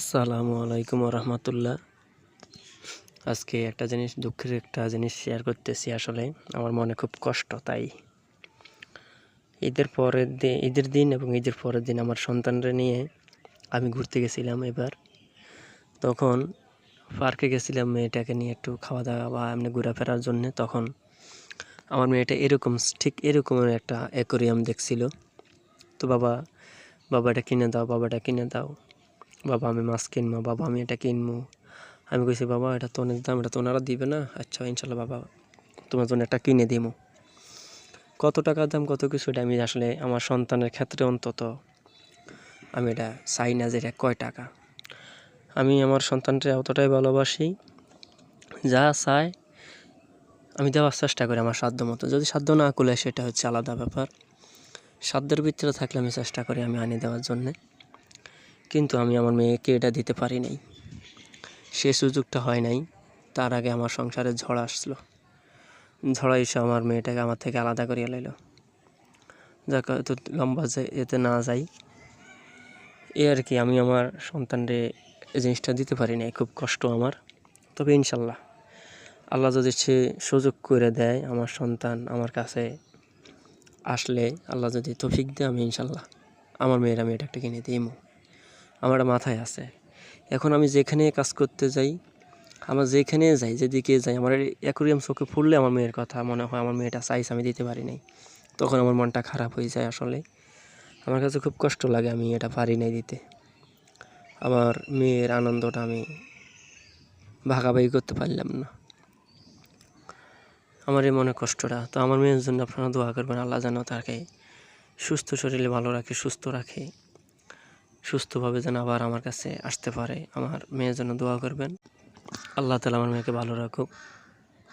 আসসালামু আলাইকুম রহমতুল্লাহ আজকে একটা জিনিস, দুঃখের একটা জিনিস শেয়ার করতেছি আসলে। আমার মনে খুব কষ্ট, তাই। ঈদের পরের দিন ঈদের দিন এবং ঈদের পরের দিন আমার সন্তানরা নিয়ে আমি ঘুরতে গেছিলাম এবার। তখন পার্কে গেছিলাম মেয়েটাকে নিয়ে একটু খাওয়া দাওয়া বা এমনি ঘোরাফেরার জন্য। তখন আমার মেয়েটা এরকম, ঠিক এরকমের একটা অ্যাকোরিয়াম দেখছিল। তো বাবা, বাবাটা কিনে দাও, বাবাটা কিনে দাও। বাবা, আমি মাছ কিনবো, বাবা, আমি এটা কিনবো। আমি কইছি, বাবা, এটা তো অনেক দাম, এটা তো ওনারা দিবে না? আচ্ছা ইনশাল্লাহ, বাবা, তোমার জন্য একটা কিনে দিমো। কত টাকার দাম, কত কিছু, এটা আমি আসলে আমার সন্তানের ক্ষেত্রে অন্তত আমি এটা চাই না যে এটা কয় টাকা। আমি আমার সন্তানটা অতটাই ভালোবাসি, যা চায় আমি দেওয়ার চেষ্টা করি আমার সাধ্য মতো। যদি সাধ্য না করলে সেটা হচ্ছে আলাদা ব্যাপার। সাধ্যের ভিতরে থাকলে আমি চেষ্টা করি আমি আনি দেওয়ার জন্যে। কিন্তু আমি আমার মেয়েকে এটা দিতে পারি নাই সে সুযোগটা হয় নাই। তার আগে আমার সংসারে ঝড় আসলো। ঝড় এসে আমার মেয়েটাকে আমার থেকে আলাদা করিয়া লাইল। যাক হয়তো লম্বা এতে না যাই, এ আর কি আমি আমার সন্তানরে এই জিনিসটা দিতে পারি নাই খুব কষ্ট আমার। তবে ইনশাল্লাহ, আল্লাহ যদি সে সুযোগ করে দেয় আমার সন্তান আমার কাছে আসলে, আল্লাহ যদি তফিক দেয়, আমি ইনশাল্লাহ আমার মেয়েরা মেয়েটা একটা কিনে দিই আমার মাথায় আছে। এখন আমি যেখানে কাজ করতে যাই, আমার যেখানে যাই, যেদিকে যাই, আমার অ্যাকোরিয়াম চোখে ফুললে আমার মেয়ের কথা মনে হয়, আমার মেয়েটা সাইজ আমি দিতে পারি নাই। তখন আমার মনটা খারাপ হয়ে যায় আসলে। আমার কাছে খুব কষ্ট লাগে আমি এটা পারি নাই দিতে। আমার মেয়ের আনন্দটা আমি ভাগাভাগি করতে পারলাম না। আমার এই মনে কষ্টটা, তো আমার মেয়ের জন্য আপনারা দোয়া করবেন, আল্লাহ যেন তাকে সুস্থ শরীরে ভালো রাখে, সুস্থ রাখে। সুস্থভাবে যেন আবার আমার কাছে আসতে পারে। আমার মেয়ের জন্য দোয়া করবেন। আল্লাহ তালা আমার মেয়েকে ভালো রাখুক।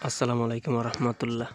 আসসালামু আলাইকুম রহমতুল্লাহ।